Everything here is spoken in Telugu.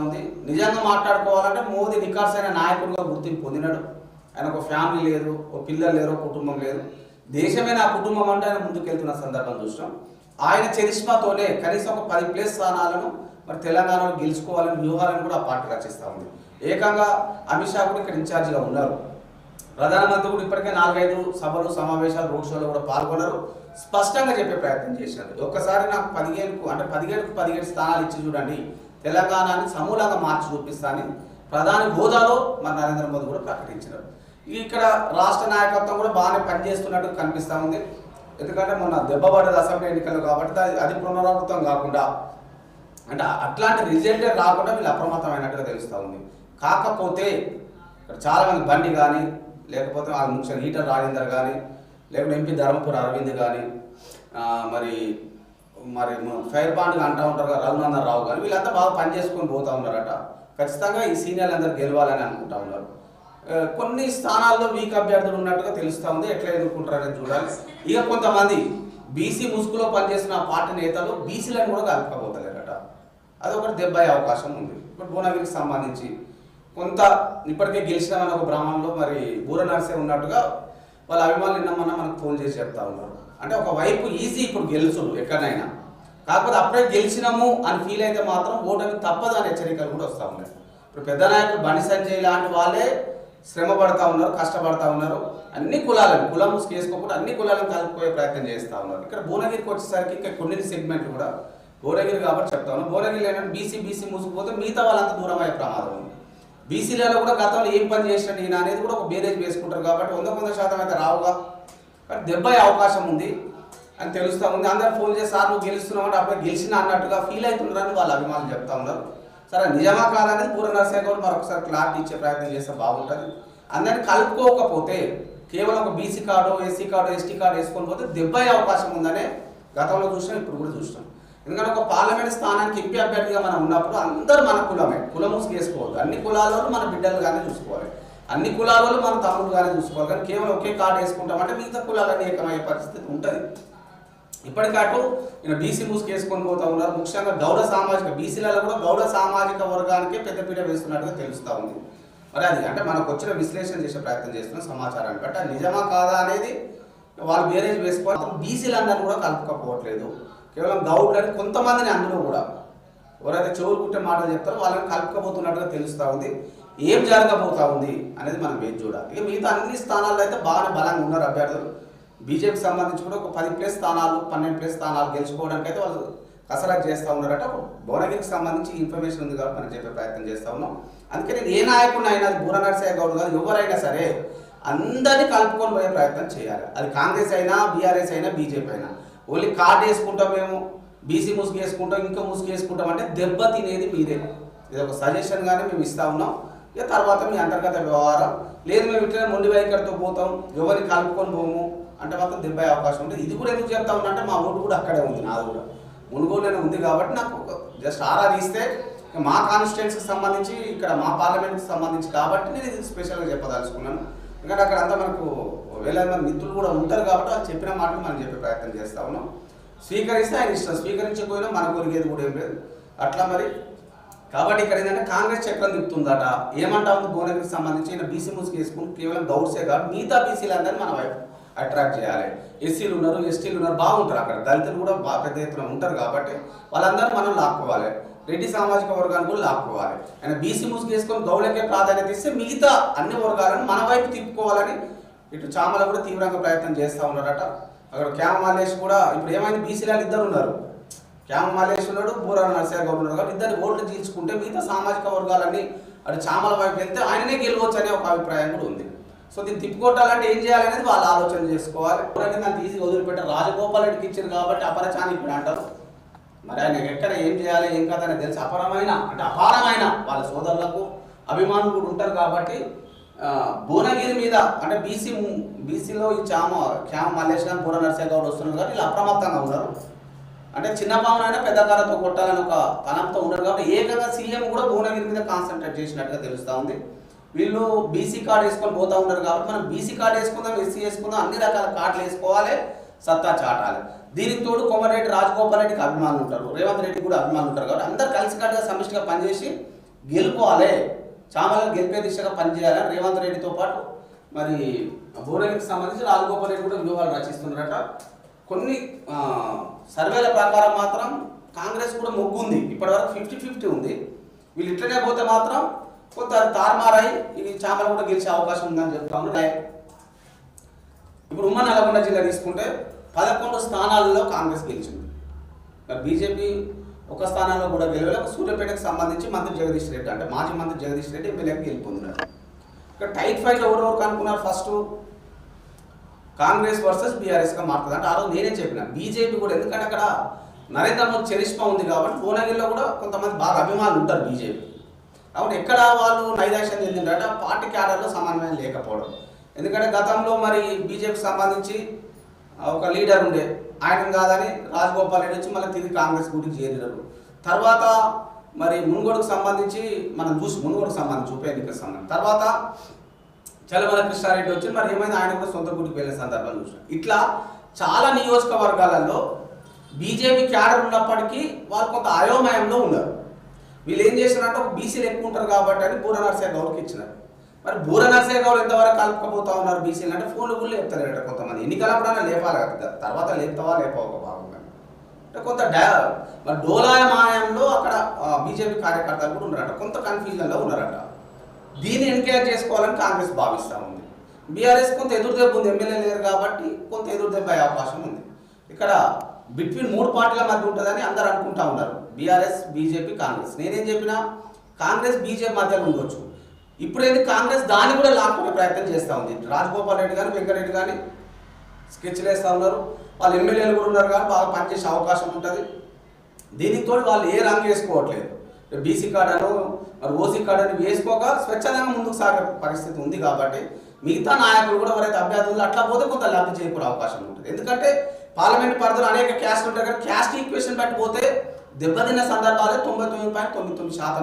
ఉంది. నిజంగా మాట్లాడుకోవాలంటే మోదీ నికార్స్ అయిన నాయకుడిగా గుర్తింపు పొందినాడు. ఆయన ఒక ఫ్యామిలీ లేదు ఒక పిల్లలు లేరు ఒక కుటుంబం లేదు. దేశమే నా కుటుంబం అంటే ఆయన ముందుకెళ్తున్న సందర్భం చూసాం ఆయన చరిష్మాతోనే కనీసం ఒక పది ప్లేస్ స్థానాలను మరి తెలంగాణలో గెలుచుకోవాలని వ్యూహాలను కూడా ఆ పార్టీ రచిస్తూ ఉంది. ఏకంగా అమిత్ షా కూడా ఇక్కడ ఇన్ఛార్జిగా ఉన్నారు. ప్రధానమంత్రి కూడా ఇప్పటికే నాలుగైదు సభలు సమావేశాలు రోడ్ షోలో కూడా పాల్గొన్నారు. స్పష్టంగా చెప్పే ప్రయత్నం చేశారు. ఒక్కసారి నాకు పదిహేనుకు అంటే పదిహేడుకు పదిహేడు స్థానాలు ఇచ్చి చూడండి. తెలంగాణని సమూలంగా మార్చి చూపిస్తానని ప్రధాని హోదాలో మన నరేంద్ర మోదీ కూడా ప్రకటించారు ఇక్కడ రాష్ట్ర నాయకత్వం కూడా బాగానే పనిచేస్తున్నట్టు కనిపిస్తూ ఉంది. ఎందుకంటే మొన్న దెబ్బపడ్డది అసెంబ్లీ ఎన్నికలు కాబట్టి అది- అది పునరావృతం కాకుండా అంటే అట్లాంటి రిజల్టే రాకుండా వీళ్ళు అప్రమత్తమైనట్టుగా తెలుస్తూ ఉంది. కాకపోతే ఇక్కడ చాలామంది బండి కానీ లేకపోతే వాళ్ళ ముఖ్య ఈటర్ రాజేందర్ కానీ లేకపోతే ఎంపీ ధర్మపురి అరవింద్ కానీ మరి మరి ఫైర్ బాండ్ అంటూ ఉంటారు కదా రఘునందన్ రావు కానీ వీళ్ళంతా బాగా పనిచేసుకొని పోతా ఉన్నారట. ఖచ్చితంగా ఈ సీనియర్లు అందరూ గెలవాలని అనుకుంటా ఉన్నారు. కొన్ని స్థానాల్లో వీక్ అభ్యర్థులు ఉన్నట్టుగా తెలుస్తూ ఉంది. ఎట్లా ఎదుర్కొంటారని చూడాలి. ఇక కొంతమంది బీసీ ముసుగులో పనిచేసిన పార్టీ నేతలు బీసీలను కూడా కలుపుకోబోతలేరట అదొకటి దెబ్బ అయ్యే అవకాశం ఉంది. ఇప్పుడు భువనగిరికి సంబంధించి కొంత ఇప్పటికే గెలిచినామని ఒక బ్రాహ్మణంలో మరి బూర నర్సే ఉన్నట్టుగా వాళ్ళ అభిమానులు నిన్నమన్నా మనకు ఫోన్ చేసి చెప్తా ఉన్నారు. అంటే ఒక వైపు ఈజీ ఇప్పుడు గెలుసు ఎక్కడైనా. కాకపోతే అప్పుడే గెలిచినాము అని ఫీల్ అయితే మాత్రం ఓటమి తప్పదు అనే హెచ్చరికలు కూడా వస్తూ ఉన్నాయి. ఇప్పుడు పెద్ద నాయకులు బండి సంజయ్ లాంటి వాళ్ళే శ్రమ పడతా ఉన్నారు కష్టపడతా ఉన్నారు. అన్ని కులాలను కులం చేసుకోకుండా వేసుకోకుండా అన్ని కులాలను కలుపుకోయే ప్రయత్నం చేస్తూ ఉన్నారు. ఇక్కడ భువనగిరికి వచ్చేసరికి ఇంకా కొన్ని సెగ్మెంట్లు కూడా. భువనగిరి కాబట్టి చెప్తా ఉన్నాను భువనగిరి ఏంటంటే బీసీ బీసీ మూసుకుపోతే మిగతా వాళ్ళంతా దూరం అయ్యే ప్రమాదం ఉంది. బీసీలలో కూడా గతంలో ఏం పని చేసినా ఈయన అనేది కూడా ఒక బేరేజ్ వేసుకుంటారు కాబట్టి వంద వంద శాతం అయితే రావుగా. కానీ దెబ్బ అవకాశం ఉంది అని తెలుస్తూ ఉంది. అందరూ ఫోన్ చేసి సార్ నువ్వు గెలుస్తున్నావు అంటే అప్పుడు గెలిచిన అన్నట్టుగా ఫీల్ అవుతున్నారని వాళ్ళ అభిమానులు చెప్తా ఉన్నారు. సరే నిజమా కాదనేది పూర్వ నరసింహ గారు మరొకసారి క్లారిటీ ఇచ్చే ప్రయత్నం చేస్తే బాగుంటుంది. అందరిని కలుపుకోకపోతే కేవలం ఒక BC card SC card ST card వేసుకొని పోతే దెబ్బ అవకాశం ఉందనే గతంలో చూసినాం ఇప్పుడు కూడా చూసినాం. ఎందుకంటే ఒక పార్లమెంట్ స్థానానికి ఎంపీ అభ్యర్థిగా మనం ఉన్నప్పుడు అందరూ మన కులమే. కులం చేసుకోవద్దు. అన్ని కులాలలో మన బిడ్డలుగానే చూసుకోవాలి. అన్ని కులాలలో మన తమ్ముడుగానే చూసుకోవాలి. కానీ కేవలం ఒకే కార్డు వేసుకుంటామంటే మిగతా కులాలన్నీ ఏకమయ్యే పరిస్థితి ఉంటుంది. ఇప్పటికటు నేను బీసీ మూసుకు వేసుకొని పోతా ఉన్నారు. ముఖ్యంగా గౌడ సామాజిక బీసీలలో కూడా గౌడ సామాజిక వర్గానికే పెద్దపీట వేస్తున్నట్టుగా తెలుస్తూ ఉంది. మరి అది అంటే మనకు వచ్చిన విశ్లేషణ చేసే ప్రయత్నం చేస్తున్న సమాచారాన్ని బట్టి నిజమా కాదా అనేది వాళ్ళు బేరేజ్ వేసుకోవాలి. బీసీలందరూ కూడా కలుపుకపోవట్లేదు. కేవలం గౌడ్లని కొంతమందిని అందులో కూడా. ఎవరైతే చెవులు కుట్టే మాటలు చెప్తారో వాళ్ళని కలుపుకపోతున్నట్టుగా తెలుస్తూ ఉంది. ఏం జరగబోతా ఉంది అనేది మనం వేచి చూడాలి? ఇక మిగతా అన్ని స్థానాల్లో అయితే బాగానే బలంగా ఉన్నారు అభ్యర్థులు. బీజేపీకి సంబంధించి కూడా ఒక పది ప్లేస్ స్థానాలు పన్నెండు ప్లేస్ స్థానాలు గెలుచుకోవడానికి అయితే వాళ్ళు కసరత్తు చేస్తూ ఉన్నారట. భువనగిరికి సంబంధించి ఇన్ఫర్మేషన్ ఉంది కాబట్టి మనం చెప్పే ప్రయత్నం చేస్తా ఉన్నాం. అందుకే నేను ఏ నాయకుడిని అయినా అది భువన నరసయ్య గౌడ్ కాదు ఎవరైనా సరే అందరినీ కలుపుకొని పోయే ప్రయత్నం చేయాలి. అది కాంగ్రెస్ అయినా బీఆర్ఎస్ అయినా బీజేపీ అయినా. ఓన్లీ కార్డు వేసుకుంటాం మేము బీసీ ముసుగు వేసుకుంటాం ఇంకా ముసుగు వేసుకుంటాం అంటే దెబ్బ తినేది మీరే. ఇది ఒక సజెషన్ కానీ మేము ఇస్తా ఉన్నాం. ఇక తర్వాత మీ అంతర్గత వ్యవహారం. లేదు మేము ఇట్లా మొండి వైఖరితో పోతాం ఎవరిని కలుపుకొని పోము అంటే మాత్రం దెబ్బ అవకాశం ఉంటుంది ఇది కూడా ఎందుకు చెప్తా ఉన్నా అంటే మా ఓటు కూడా అక్కడే ఉంది నాది కూడా. మునుగోడులోనే ఉంది కాబట్టి నాకు జస్ట్ ఆరా తీస్తే మా కాన్స్టిట్యున్సీకి సంబంధించి ఇక్కడ మా పార్లమెంట్కి సంబంధించి కాబట్టి నేను ఇది స్పెషల్గా చెప్పదలుచుకున్నాను. ఎందుకంటే అక్కడ అంతా మనకు ఒకవేళ మన మిత్రులు కూడా ఉంటారు కాబట్టి వాళ్ళు చెప్పిన మాటలు మనం చెప్పే ప్రయత్నం చేస్తా ఉన్నాం. స్వీకరిస్తే ఆయన ఇష్టం. స్వీకరించకపోయినా మన కొరిగేది కూడా ఏం లేదు. అట్లా మరి. కాబట్టి ఇక్కడ ఏంటంటే కాంగ్రెస్ చక్రం తిప్పుతుందట. ఏమంటా ఉంది భువనగిరికి సంబంధించి ఈయన బీసీ ముసుగు వేసుకుని కేవలం గౌడ్సే కాదు మిగతా బీసీలు అందరినీ మన వైపు అట్రాక్ట్ చేయాలి. ఎస్సీలు ఉన్నారు ఎస్టీలు ఉన్నారు బాగుంటారు అక్కడ. దళితులు కూడా బాగా పెద్ద ఎత్తున ఉంటారు కాబట్టి వాళ్ళందరూ మనం లాక్కోవాలి. రెడ్డి సామాజిక వర్గాన్ని కూడా లాక్కోవాలి. ఆయన బీసీ ముసుగు వేసుకొని గౌడకే ప్రాధాన్యత ఇస్తే మిగతా అన్ని వర్గాలను మన వైపు తిప్పుకోవాలని ఇటు చామల కూడా తీవ్రంగా ప్రయత్నం చేస్తూ ఉన్నారట అక్కడ క్యామ్ మాలేష్ కూడా ఇప్పుడు ఏమైంది? బీసీలు ఇద్దరు ఉన్నారు. క్యామ్ మాలేష్ ఉన్నాడు బూరా నరసింహ గౌడ్ ఉన్నాడు కాబట్టి ఇద్దరు ఓట్లు తీర్చుకుంటే మిగతా సామాజిక వర్గాలన్నీ అటు చామల వైపు వెళ్తే ఆయననే గెలవచ్చు అనే ఒక అభిప్రాయం కూడా ఉంది. సో దీన్ని తిప్పుకొట్టాలంటే ఏం చేయాలనేది వాళ్ళు ఆలోచన చేసుకోవాలి. ఎవరైనా దాన్ని తీసి వదిలిపెట్టారు. రాజగోపాల్ రెడ్డికి ఇచ్చారు కాబట్టి అపరచాని ఇప్పుడు అంటారు. మరి ఆయన ఎక్కడ ఏం చేయాలి ఏం కాదు తెలిసి. అపరమైన అంటే అపారమైన వాళ్ళ సోదరులకు అభిమానులు కూడా ఉంటారు కాబట్టి భువనగిరి మీద అంటే బీసీ బీసీలో ఈ చామ క్యామ మల్లేష్ గారు బూర నరసింహ గౌడ్ వస్తున్నారు కాబట్టి వీళ్ళు అప్రమత్తంగా ఉన్నారు. అంటే చిన్న పామునైనా పెద్ద కాలతో కొట్టాలని ఒక తనంతో ఉన్నారు కాబట్టి ఏకంగా సీఎం కూడా భువనగిరి మీద కాన్సన్ట్రేట్ చేసినట్టుగా తెలుస్తూ ఉంది. వీళ్ళు బీసీ కార్డు వేసుకొని పోతా ఉన్నారు కాబట్టి మనం బీసీ కార్డు వేసుకుందాం ఎస్సీ వేసుకుందాం అన్ని రకాల కార్డులు వేసుకోవాలి సత్తా చాటాలి. దీనికి తోడు కోమటిరెడ్డి రాజగోపాల్ రెడ్డికి అభిమానులు ఉంటారు. రేవంత్ రెడ్డి కూడా అభిమానులు ఉంటారు కాబట్టి అందరు కలిసికట్టుగా సమిష్టిగా పనిచేసి గెలుపోవాలి. చామలను గెలిపే దిశగా పనిచేయాలని రేవంత్ రెడ్డితో పాటు మరి భువనగిరికి సంబంధించి రాజగోపాల్ రెడ్డి కూడా వ్యూహాలు రచిస్తున్నారట. కొన్ని సర్వేల ప్రకారం మాత్రం కాంగ్రెస్ కూడా మొగ్గు ఉంది ఇప్పటివరకు ఫిఫ్టీ ఫిఫ్టీ ఉంది. వీళ్ళు ఇట్లనే పోతే మాత్రం కొంత తారుమారై ఇది చామల కూడా గెలిచే అవకాశం ఉందని చెప్తా ఉన్నారు. ఇప్పుడు ఉమ్మడి నల్గొండ జిల్లా తీసుకుంటే పదకొండు స్థానాల్లో కాంగ్రెస్ గెలిచింది. బీజేపీ ఒక స్థానంలో కూడా గెలవలేదు సూర్యాపేటకు సంబంధించి మంత్రి జగదీష్ రెడ్డి అంటే మాజీ మంత్రి జగదీష్ రెడ్డి ఎమ్మెల్యేకి గెలుపొందినారు. ఇక టైట్ ఫైట్ ఎవరెవరు అనుకున్నారు ఫస్ట్? కాంగ్రెస్ వర్సెస్ బీఆర్ఎస్గా మారుతుంది అంటే ఆ రోజు నేనే చెప్పిన. బీజేపీ కూడా ఎందుకంటే అక్కడ నరేంద్ర మోదీ చరిష్మా ఉంది కాబట్టి భువనగిరిలో కూడా కొంతమంది బాగా అభిమానులు ఉంటారు బీజేపీ. కాబట్టి ఎక్కడ వాళ్ళు నైరాశ్యం చెందిందంటే పార్టీ క్యాడర్లో సమన్వయం లేకపోవడం. ఎందుకంటే గతంలో మరి బీజేపీకి సంబంధించి ఒక లీడర్ ఉండే. ఆయన కాదని రాజగోపాల్ రెడ్డి వచ్చి మళ్ళీ తిరిగి కాంగ్రెస్ గురించి చేరినారు. తర్వాత మరి మునుగోడుకు సంబంధించి మనం చూసి మునుగోడుకు సంబంధించి ఉప సంబంధించి. తర్వాత చలమల కృష్ణారెడ్డి వచ్చి మరి ఏమైంది ఆయన కూడా సొంత గుడికి వెళ్ళే సందర్భాలు చూసాం ఇట్లా చాలా నియోజకవర్గాలలో బీజేపీ క్యాడర్ ఉన్నప్పటికీ వాళ్ళు కొంత అయోమయంలో ఉన్నారు. వీళ్ళు ఏం చేసినారంటే ఒక బీసీలు ఎక్కువ ఉంటారు కాబట్టి అని పూర్ణ నరసింహ గౌడ్కి ఇచ్చినారు. మరి బూర నరసయ్య గౌడ్ ఎంతవరకు కలుపుకపోతా ఉన్నారు బీసీలు? అంటే ఫోన్లు కూడా లేపుతారట కొంతమంది. ఎన్నికలప్పుడైనా లేపాలి? కదా తర్వాత లేపుతావా లేపవా భాగంగా అంటే కొంత డా మరి డోలాయమాయంలో అక్కడ బీజేపీ కార్యకర్తలు కూడా ఉన్నారట. కొంత కన్ఫ్యూజన్లో ఉన్నారట. దీన్ని ఎన్కరేజ్ చేసుకోవాలని కాంగ్రెస్ భావిస్తూ ఉంది. బీఆర్ఎస్ కొంత ఎదురు దెబ్బ ఉంది. ఎమ్మెల్యే లేరు కాబట్టి కొంత ఎదురు దెబ్బ అయ్యే అవకాశం ఉంది. ఇక్కడ బిట్వీన్ మూడు పార్టీల మధ్య ఉంటుందని అందరు అనుకుంటా ఉన్నారు. BRS BJP Congress. నేనేం చెప్పినా కాంగ్రెస్ బీజేపీ మధ్యలో ఉండొచ్చు. ఇప్పుడైతే కాంగ్రెస్ దాన్ని కూడా లాక్కునే ప్రయత్నం చేస్తూ ఉంది. రాజగోపాల్ రెడ్డి కానీ వెంకరెడ్డి కానీ స్కెచ్లు వేస్తూ ఉన్నారు. వాళ్ళు ఎమ్మెల్యేలు కూడా ఉన్నారు కానీ బాగా పనిచేసే అవకాశం ఉంటుంది. దీనితో వాళ్ళు ఏ రంగు వేసుకోవట్లేదు. బీసీ కార్డు అను మరి ఓసీ కార్డను వేసుకోక స్వచ్ఛందంగా ముందుకు సాగే పరిస్థితి ఉంది కాబట్టి మిగతా నాయకులు కూడా ఎవరైతే అభ్యర్థులు అట్లా పోతే కొంత లబ్ధి చేకూరే అవకాశం ఉంటుంది. ఎందుకంటే పార్లమెంట్ పరిధిలో అనేక క్యాస్ట్ ఉంటాయి కానీ క్యాస్ట్ ఈక్వేషన్ బట్టి పోతే దెబ్బతిన్న సందర్భాలే తొంభై తొమ్మిది పాయింట్ తొమ్మిది తొమ్మిది శాతం